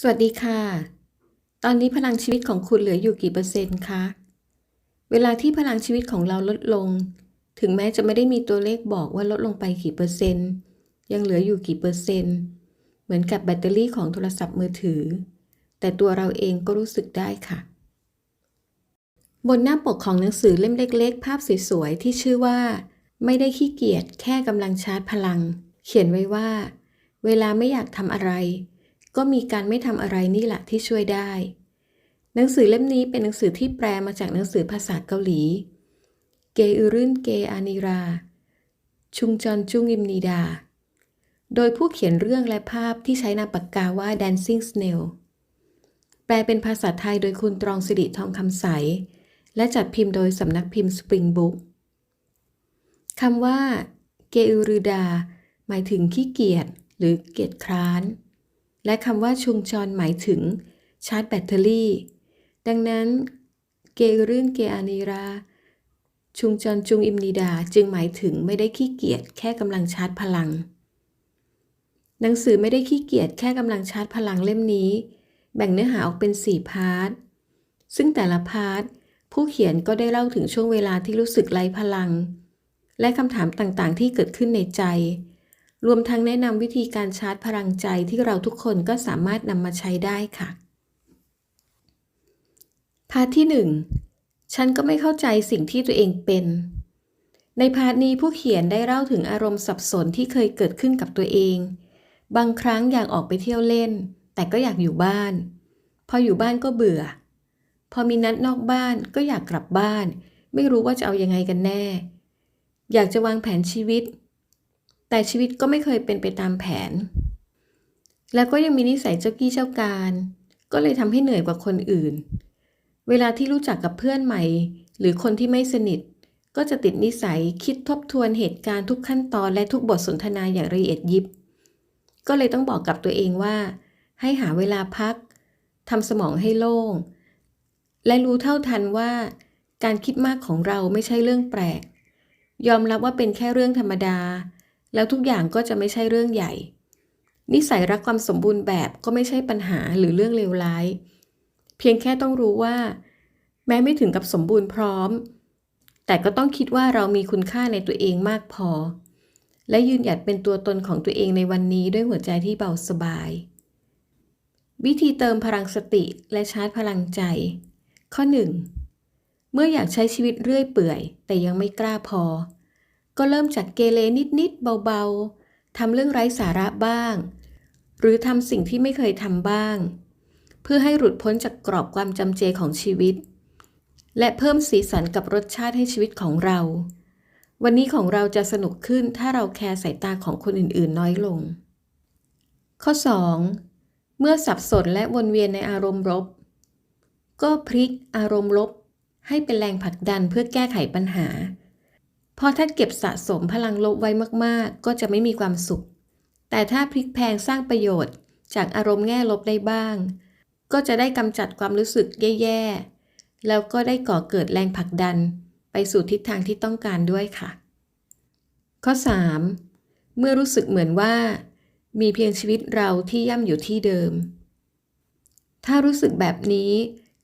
สวัสดีค่ะ ตอนนี้พลังชีวิตของคุณเหลืออยู่กี่เปอร์เซ็นต์คะ เวลาที่พลังชีวิตของเราลดลง ถึงแม้จะไม่ได้มีตัวเลขบอกว่าลดลงไปกี่เปอร์เซ็นต์ ยังเหลืออยู่กี่เปอร์เซ็นต์ เหมือนกับแบตเตอรี่ของโทรศัพท์มือถือ แต่ตัวเราเองก็รู้สึกได้ค่ะ บนหน้าปกของหนังสือเล่มเล็ก ๆ ภาพสวยๆที่ชื่อว่า ไม่ได้ขี้เกียจแค่กำลังชาร์จพลัง เขียนไว้ว่า เวลาไม่อยากทำอะไร ก็มีการไม่ทำอะไรนี่แหละที่ช่วยได้ หนังสือเล่มนี้เป็นหนังสือที่แปลมาจากหนังสือภาษาเกาหลี เกอุรุนเกอานิรา ชุงจอนจุงอิมนีดา โดยผู้เขียนเรื่องและภาพที่ใช้นามปากกาว่า Dancing Snail แปลเป็นภาษาไทยโดยคุณตรองสิริทองคำใส และจัดพิมพ์โดยสำนักพิมพ์ Spring Book คำว่า เกอุรุดา หมายถึงขี้เกียจหรือเกียจคร้าน และคำว่าชุงจรหมายถึงชาร์จแบตเตอรี่ ดังนั้น เกอุรุนเกอานิรา ชุงจรจุงอิมนีดาจึงหมายถึงไม่ได้ขี้เกียจแค่กำลังชาร์จพลัง หนังสือไม่ได้ขี้เกียจแค่กำลังชาร์จพลังเล่มนี้ แบ่งเนื้อหาออกเป็น 4 พาร์ท ซึ่งแต่ละพาร์ทผู้เขียนก็ได้เล่าถึงช่วงเวลาที่รู้สึกไร้พลัง และคำถามต่างๆ ที่เกิดขึ้นในใจ รวมทั้งแนะนำวิธีการชาร์จพลังใจที่เราทุกคนก็สามารถนำมาใช้ได้ค่ะ พาร์ทที่ 1 ฉันก็ไม่เข้าใจสิ่งที่ตัวเองเป็น ในพาร์ทนี้ผู้เขียนได้เล่าถึงอารมณ์สับสนที่เคยเกิดขึ้นกับตัวเอง บางครั้งอยากออกไปเที่ยวเล่น แต่ก็อยากอยู่บ้าน พออยู่บ้านก็เบื่อ พอมีนัดนอกบ้านก็อยากกลับบ้าน ไม่รู้ว่าจะเอายังไงกันแน่ อยากจะวางแผนชีวิต แต่ชีวิตก็ไม่เคยเป็นไปตามแผน แล้วก็ยังมีนิสัยเจ้ากี้เจ้าการ ก็เลยทำให้เหนื่อยกว่าคนอื่น เวลาที่รู้จักกับเพื่อนใหม่ หรือคนที่ไม่สนิท ก็จะติดนิสัยคิดทบทวนเหตุการณ์ทุกขั้นตอนและทุกบทสนทนาอย่างละเอียดยิบ ก็เลยต้องบอกกับตัวเองว่า ให้หาเวลาพักทำสมองให้โล่ง และรู้เท่าทันว่า การคิดมากของเราไม่ใช่เรื่องแปลก ยอมรับว่าเป็นแค่เรื่องธรรมดา แล้วทุกอย่างก็จะไม่ใช่เรื่องใหญ่ นิสัยรักความสมบูรณ์แบบก็ไม่ใช่ปัญหาหรือเรื่องเลวร้าย เพียงแค่ต้องรู้ว่า แม้ไม่ถึงกับสมบูรณ์พร้อม แต่ก็ต้องคิดว่าเรามีคุณค่าในตัวเองมากพอ และยืนหยัดเป็นตัวตนของตัวเองในวันนี้ด้วยหัวใจที่เบาสบาย วิธีเติมพลังสติและชาร์จพลังใจ ข้อ 1. เมื่ออยากใช้ชีวิตเรื่อยเปื่อย แต่ยังไม่กล้าพอ ก็เริ่มจากเกเรนิดๆเบาๆทำเรื่องไร้สาระบ้าง หรือทำสิ่งที่ไม่เคยทำบ้าง เพื่อให้หลุดพ้นจากกรอบความจำเจของชีวิต และเพิ่มสีสันกับรสชาติให้ชีวิตของเรา วันนี้ของเราจะสนุกขึ้นถ้าเราแคร์สายตาของคนอื่นๆ น้อยลง ข้อ 2. เมื่อสับสนและวนเวียนในอารมณ์ลบก็พลิกอารมณ์ลบให้เป็นแรงผลักดันเพื่อแก้ไขปัญหา เพราะถ้าเก็บสะสมพลังลบไว้มากๆ ก็จะไม่มีความสุข แต่ถ้าพลิกแพลงสร้างประโยชน์ จากอารมณ์แง่ลบได้บ้าง ก็จะได้กำจัดความรู้สึกแย่ๆ แล้วก็ได้ก่อเกิดแรงผลักดัน ไปสู่ทิศทางที่ต้องการด้วยค่ะ ข้อ 3. เมื่อรู้สึกเหมือนว่า มีเพียงชีวิตเราที่ย่ำอยู่ที่เดิม ถ้ารู้สึกแบบนี้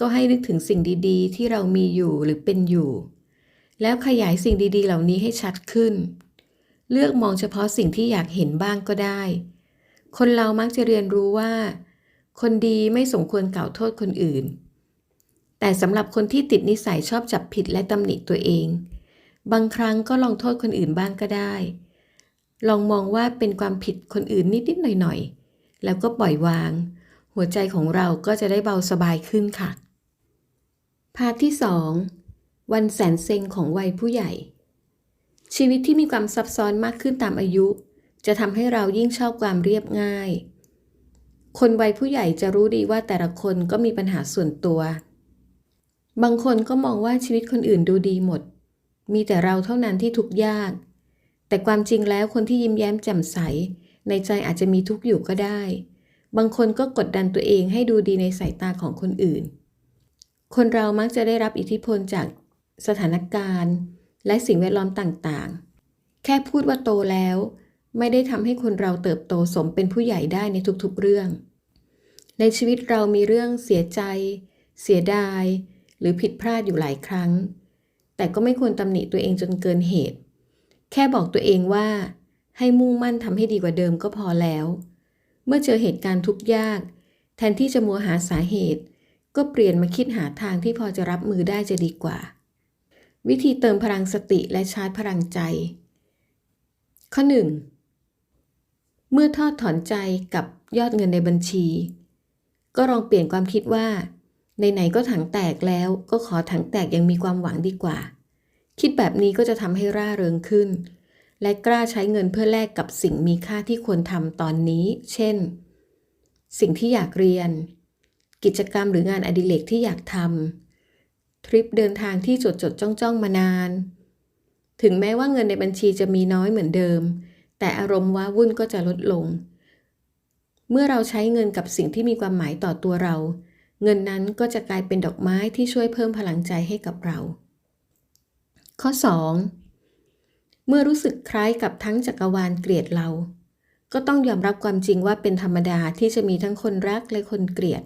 ก็ให้นึกถึงสิ่งดีๆ ที่เรามีอยู่หรือเป็นอยู่ แล้วขยายสิ่งดีๆ เหล่านี้ให้ชัดขึ้น เลือกมองเฉพาะสิ่งที่อยากเห็นบ้างก็ได้ คนเรามักจะเรียนรู้ว่า คนดีไม่สมควรกล่าวโทษคนอื่น แต่สำหรับคนที่ติดนิสัยชอบจับผิดและตำหนิตัวเอง บางครั้งก็ลองโทษคนอื่นบ้างก็ได้ ลองมองว่าเป็นความผิดคนอื่นนิดๆหน่อยๆ แล้วก็ปล่อยวาง หัวใจของเราก็จะได้เบาสบายขึ้นค่ะ พาร์ทที่ 2 วันแสนเซ็งของวัยผู้ใหญ่ ชีวิตที่มีความซับซ้อนมากขึ้นตามอายุ จะทำให้เรายิ่งชอบความเรียบง่าย คนวัยผู้ใหญ่จะรู้ดีว่าแต่ละคนก็มีปัญหาส่วนตัว บางคนก็มองว่าชีวิตคนอื่นดูดีหมด มีแต่เราเท่านั้นที่ทุกข์ยาก แต่ความจริงแล้วคนที่ยิ้มแย้มแจ่มใส ในใจอาจจะมีทุกข์อยู่ก็ได้ บางคนก็กดดันตัวเองให้ดูดีในสายตาของคนอื่น คนเรามักจะได้รับอิทธิพลจาก สถานการณ์ และสิ่งแวดล้อมต่างๆ แค่พูดว่าโตแล้ว ไม่ได้ทำให้คนเราเติบโตสมเป็นผู้ใหญ่ได้ในทุกๆเรื่อง ในชีวิตเรามีเรื่องเสียใจ เสียดาย หรือผิดพลาดอยู่หลายครั้ง แต่ก็ไม่ควรตำหนิตัวเองจนเกินเหตุ แค่บอกตัวเองว่าให้มุ่งมั่นทำให้ดีกว่าเดิมก็พอแล้ว เมื่อเจอเหตุการณ์ทุกข์ยาก แทนที่จะมัวหาสาเหตุ ก็เปลี่ยนมาคิดหาทางที่พอจะรับมือได้จะดีกว่า วิธีเติมพลังสติและชาร์จพลังใจ ข้อ 1. เมื่อทอดถอนใจกับยอดเงินในบัญชี ก็ลองเปลี่ยนความคิดว่าไหนๆก็ถังแตกแล้วก็ขอถังแตกยังมีความหวังดีกว่า คิดแบบนี้ก็จะทำให้ร่าเริงขึ้น และกล้าใช้เงินเพื่อแลกกับสิ่งมีค่าที่ควรทำตอนนี้ เช่น สิ่งที่อยากเรียน กิจกรรมหรืองานอดิเรกที่อยากทำ ทริปเดินทางที่จดจดจ้องจ้องมานาน ถึงแม้ว่าเงินในบัญชีจะมีน้อยเหมือนเดิม แต่อารมณ์ว้าวุ่นก็จะลดลง เมื่อเราใช้เงินกับสิ่งที่มีความหมายต่อตัวเรา เงินนั้นก็จะกลายเป็นดอกไม้ที่ช่วยเพิ่มพลังใจให้กับเรา ข้อ 2. เมื่อรู้สึกคล้ายกับทั้งจักรวาลเกลียดเรา ก็ต้องยอมรับความจริงว่าเป็นธรรมดาที่จะมีทั้งคนรักและคนเกลียด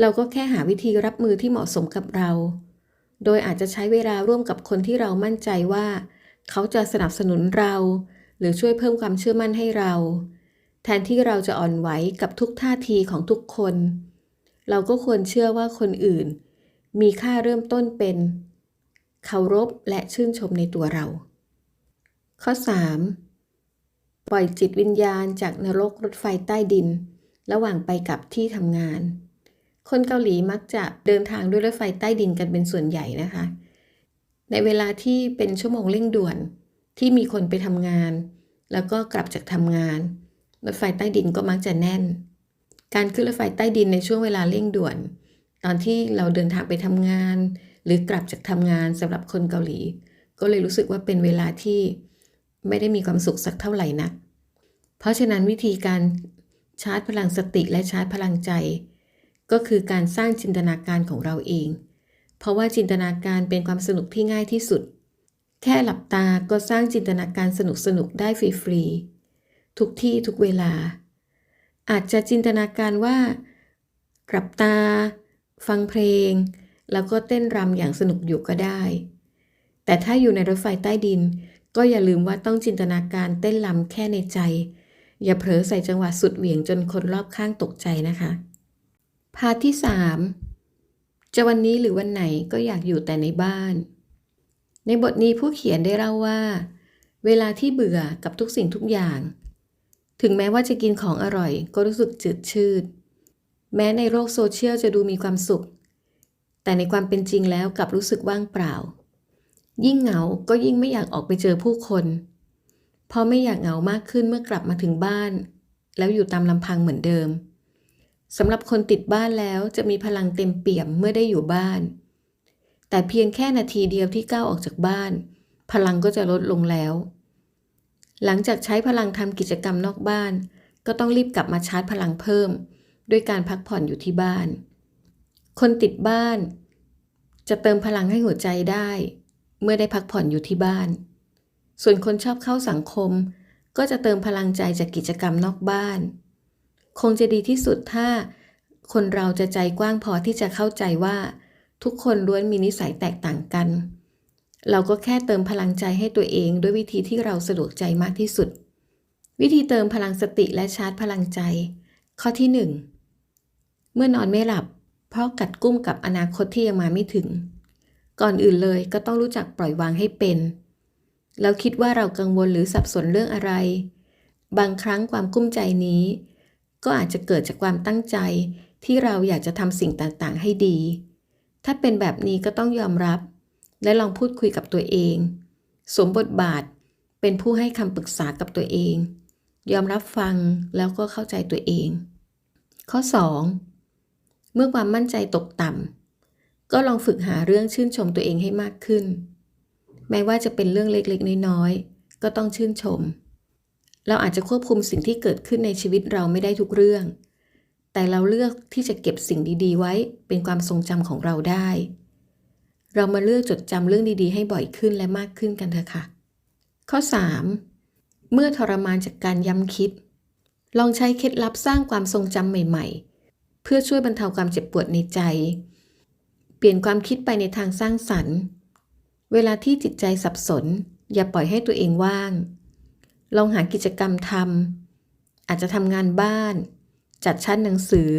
เราก็แค่หาวิธีรับมือที่เหมาะสมกับเรา โดยอาจจะใช้เวลาร่วมกับคนที่เรามั่นใจว่า เขาจะสนับสนุนเรา หรือช่วยเพิ่มความเชื่อมั่นให้เรา แทนที่เราจะอ่อนไหวกับทุกท่าทีของทุกคน เราก็ควรเชื่อว่าคนอื่น มีค่าเริ่มต้นเป็นเคารพและชื่นชมในตัวเรา ข้อ 3. ปล่อยจิตวิญญาณจากนรกรถไฟใต้ดิน ระหว่างไปกับที่ทำงาน คนเกาหลีมักจะเดินทางด้วยรถไฟใต้ดินกันเป็นส่วนใหญ่นะคะ ในเวลาที่เป็นชั่วโมงเร่งด่วนที่มีคนไปทำงาน แล้วก็กลับจากทำงาน รถไฟใต้ดินก็มักจะแน่น การขึ้นรถไฟใต้ดินในช่วงเวลาเร่งด่วน ตอนที่เราเดินทางไปทำงาน หรือกลับจากทำงานสำหรับคนเกาหลี ก็เลยรู้สึกว่าเป็นเวลาที่ไม่ได้มีความสุขสักเท่าไหร่นัก เพราะฉะนั้นวิธีการชาร์จพลังสติและชาร์จพลังใจ ก็คือการสร้างจินตนาการของเราเอง เพราะว่าจินตนาการเป็นความสนุกที่ง่ายที่สุด แค่หลับตาก็สร้างจินตนาการสนุกๆได้ฟรีๆทุกที่ทุกเวลา อาจจะจินตนาการว่ากลับตา ฟังเพลง แล้วก็เต้นรำอย่างสนุกอยู่ก็ได้ แต่ถ้าอยู่ในรถไฟใต้ดิน ก็อย่าลืมว่าต้องจินตนาการเต้นรำแค่ในใจ อย่าเผลอใส่จังหวะสุดเหวี่ยงจนคนรอบข้างตกใจนะคะ พาร์ทที่3จะวันนี้หรือวันไหนก็อยากอยู่แต่ในบ้าน ในบทนี้ผู้เขียนได้เล่าว่า เวลาที่เบื่อกับทุกสิ่งทุกอย่าง ถึงแม้ว่าจะกินของอร่อย ก็รู้สึกจืดชืด แม้ในโลกโซเชียลจะดูมีความสุข แต่ในความเป็นจริงแล้วกลับรู้สึกว่างเปล่า ยิ่งเหงาก็ยิ่งไม่อยากออกไปเจอผู้คนเพราะไม่อยากเหงามากขึ้นเมื่อกลับมาถึงบ้าน แล้วอยู่ตามลำพังเหมือนเดิม สำหรับคนติดบ้านแล้วจะมีพลังเต็มเปี่ยมเมื่อได้อยู่บ้าน แต่เพียงแค่นาทีเดียวที่ก้าวออกจากบ้าน พลังก็จะลดลงแล้ว หลังจากใช้พลังทำกิจกรรมนอกบ้าน ก็ต้องรีบกลับมาชาร์จพลังเพิ่ม ด้วยการพักผ่อนอยู่ที่บ้าน คนติดบ้าน จะเติมพลังให้หัวใจได้ เมื่อได้พักผ่อนอยู่ที่บ้าน ส่วนคนชอบเข้าสังคม ก็จะเติมพลังใจจากกิจกรรมนอกบ้าน คงจะดีที่สุดถ้าคนเราจะใจกว้างพอที่จะเข้าใจว่า ทุกคนล้วนมีนิสัยแตกต่างกัน เราก็แค่เติมพลังใจให้ตัวเองด้วยวิธีที่เราสะดวกใจมากที่สุด วิธีเติมพลังสติและชาร์จพลังใจ ข้อที่ 1 เมื่อนอนไม่หลับ เพราะกัดกุ้มกับอนาคตที่ยังมาไม่ถึง ก่อนอื่นเลยก็ต้องรู้จักปล่อยวางให้เป็นแล้วคิดว่าเรากังวลหรือสับสนเรื่องอะไร บางครั้งความกุ้มใจนี้ ก็อาจจะเกิดจากความตั้งใจที่เราอยากจะทำสิ่งต่างๆ ให้ดี ถ้าเป็นแบบนี้ก็ต้องยอมรับ และลองพูดคุยกับตัวเอง สวมบทบาทเป็นผู้ให้คำปรึกษากับตัวเอง ยอมรับฟังแล้วก็เข้าใจตัวเอง ข้อ 2 เมื่อความมั่นใจตกต่ำก็ลองฝึกหาเรื่องชื่นชมตัวเองให้มากขึ้น แม้ว่าจะเป็นเรื่องเล็กๆ น้อยๆ ก็ต้องชื่นชม เราอาจจะควบคุมสิ่งที่เกิดขึ้นในชีวิตเราไม่ได้ทุกเรื่อง แต่เราเลือกที่จะเก็บสิ่งดีๆ ไว้เป็นความทรงจำของเราได้ เรามาเลือกจดจำเรื่องดีๆ ให้บ่อยขึ้นและมากขึ้นกันเถอะค่ะ ข้อ 3. เมื่อทรมานจากการย้ำคิด ลองใช้เคล็ดลับสร้างความทรงจำใหม่ ๆ เพื่อช่วยบรรเทาความเจ็บปวดในใจ เปลี่ยนความคิดไปในทางสร้างสรรค์ เวลาที่จิตใจสับสน อย่าปล่อยให้ตัวเองว่าง ลองหากิจกรรมทำอาจจะทำงานบ้าน จัดชั้นหนังสือ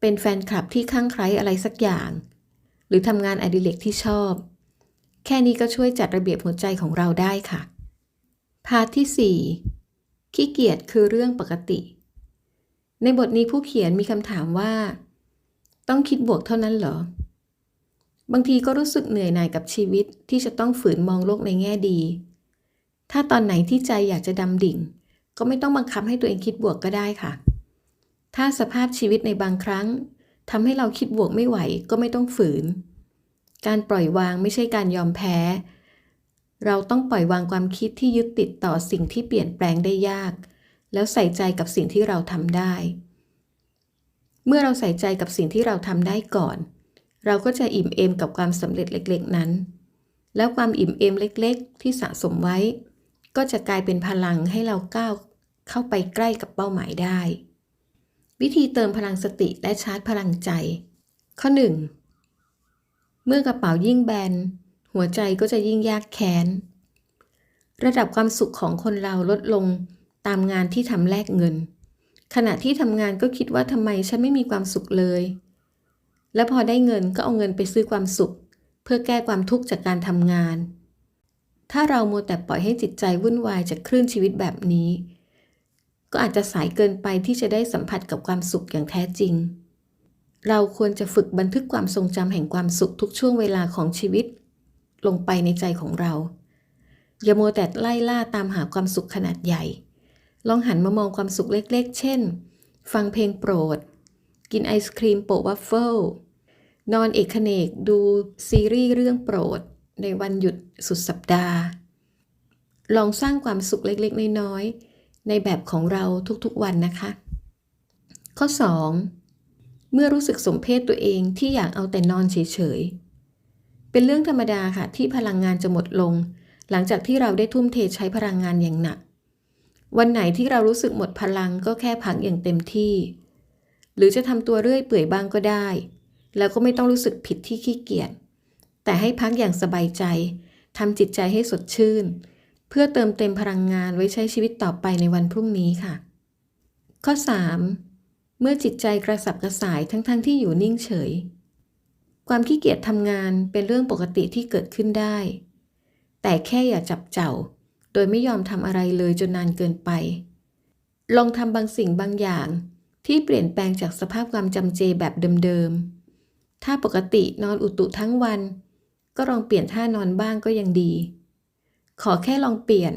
เป็นแฟนคลับที่ข้างใคล้อะไรสักอย่าง หรือทำงานอดิเรกที่ชอบ แค่นี้ก็ช่วยจัดระเบียบหัวใจของเราได้ค่ะ พาที่ 4 ขี้เกียจคือเรื่องปกติ ในบทนี้ผู้เขียนมีคำถามว่า ต้องคิดบวกเท่านั้นเหรอบางทีก็รู้สึกเหนื่อยหน่ายกับชีวิตที่จะต้องฝืนมองโลกในแง่ดี ถ้าตอนไหนที่ใจอยากจะดำดิ่ง ก็ไม่ต้องบังคับให้ตัวเองคิดบวกก็ได้ค่ะ ถ้าสภาพชีวิตในบางครั้งทำให้เราคิดบวกไม่ไหวก็ไม่ต้องฝืน การปล่อยวางไม่ใช่การยอมแพ้ เราต้องปล่อยวางความคิดที่ยึดติดต่อสิ่งที่เปลี่ยนแปลงได้ยาก แล้วใส่ใจกับสิ่งที่เราทำได้ เมื่อเราใส่ใจกับสิ่งที่เราทำได้ก่อน เราก็จะอิ่มเอมกับความสำเร็จเล็ก ๆ นั้น แล้วความอิ่มเอมเล็ก ๆ ที่สะสมไว้ ก็จะกลายเป็นพลังให้เราก้าวเข้าไปใกล้กับเป้าหมายได้ วิธีเติมพลังสติและชาร์จพลังใจ ข้อ 1 เมื่อกระเป๋ายิ่งแบน หัวใจก็จะยิ่งยากแค้น ระดับความสุขของคนเราลดลงตามงานที่ทำแลกเงิน ขณะที่ทำงานก็คิดว่าทำไมฉันไม่มีความสุขเลย และพอได้เงินก็เอาเงินไปซื้อความสุข เพื่อแก้ความทุกข์จากการทำงาน ถ้าเรามัวแต่ปล่อยให้จิตใจวุ่นวายจากคลื่นชีวิตแบบนี้ ก็อาจจะสายเกินไปที่จะได้สัมผัสกับความสุขอย่างแท้จริง เราควรจะฝึกบันทึกความทรงจำแห่งความสุขทุกช่วงเวลาของชีวิต ลงไปในใจของเรา อย่ามัวแต่ไล่ล่าตามหาความสุขขนาดใหญ่ ลองหันมามองความสุขเล็กๆ เช่น ฟังเพลงโปรด กินไอศครีมโปะวัฟเฟิลนอนเอกเนกดูซีรีส์เรื่องโปรด ในวันหยุดสุดสัปดาห์ ลองสร้างความสุขเล็กๆ น้อยๆ ในแบบของเราทุกๆวันนะคะ ข้อ 2 เมื่อรู้สึกสมเพศตัวเองที่อยากเอาแต่นอนเฉยๆ เป็นเรื่องธรรมดาค่ะที่พลังงานจะหมดลง หลังจากที่เราได้ทุ่มเทใช้พลังงานอย่างหนัก วันไหนที่เรารู้สึกหมดพลังก็แค่พักอย่างเต็มที่ หรือจะทำตัวเรื่อยเปื่อยบ้างก็ได้ แล้วก็ไม่ต้องรู้สึกผิดที่ขี้เกียจ แต่ให้พักอย่างสบายใจทำจิตใจให้สดชื่น เพื่อเติมเต็มพลังงานไว้ใช้ชีวิตต่อไปในวันพรุ่งนี้ค่ะ ข้อ 3. เมื่อจิตใจกระสับกระส่ายทั้งๆทที่อยู่นิ่งเฉย ความขี้เกียจทำงานเป็นเรื่องปกติที่เกิดขึ้นได้ แต่แค่อย่าจับเจ้า โดยไม่ยอมทำอะไรเลยจนนานเกินไป ลองทำบางสิ่งบางอย่างที่เปลี่ยนแปลงจากสภาพความจำเจแบบเดิมๆ ถ้าปกตินอนอุตุทั้งวัน ก็ลองเปลี่ยนท่านอนบ้างก็ยังดี ขอแค่ลองเปลี่ยน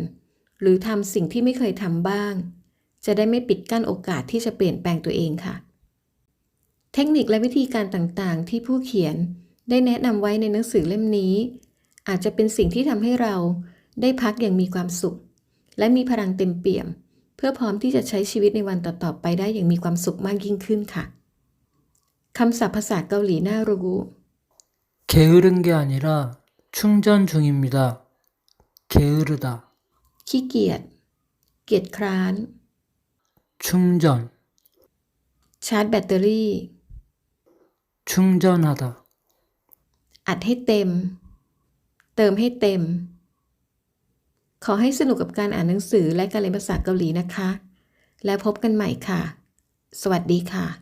หรือทำสิ่งที่ไม่เคยทำบ้าง จะได้ไม่ปิดกั้นโอกาสที่จะเปลี่ยนแปลงตัวเองค่ะ เทคนิคและวิธีการต่างๆ ที่ผู้เขียนได้แนะนำไว้ในหนังสือเล่มนี้ อาจจะเป็นสิ่งที่ทำให้เราได้พักอย่างมีความสุข และมีพลังเต็มเปี่ยม เพื่อพร้อมที่จะใช้ชีวิตในวันต่อๆไปได้อย่างมีความสุขมากยิ่งขึ้นค่ะคำศัพท์ภาษาเกาหลีน่ารู้ 게으른 게 아니라 충전 중입니다. 게으르다. ขี้เกียจ เกียจคร้าน 충전. ชาร์จแบตเตอรี่ 충전하다. อัดให้เต็ม เติมให้เต็ม ขอให้สนุกกับการอ่านหนังสือและการเรียนภาษาเกาหลีนะคะ แล้วพบกันใหม่ค่ะ สวัสดีค่ะ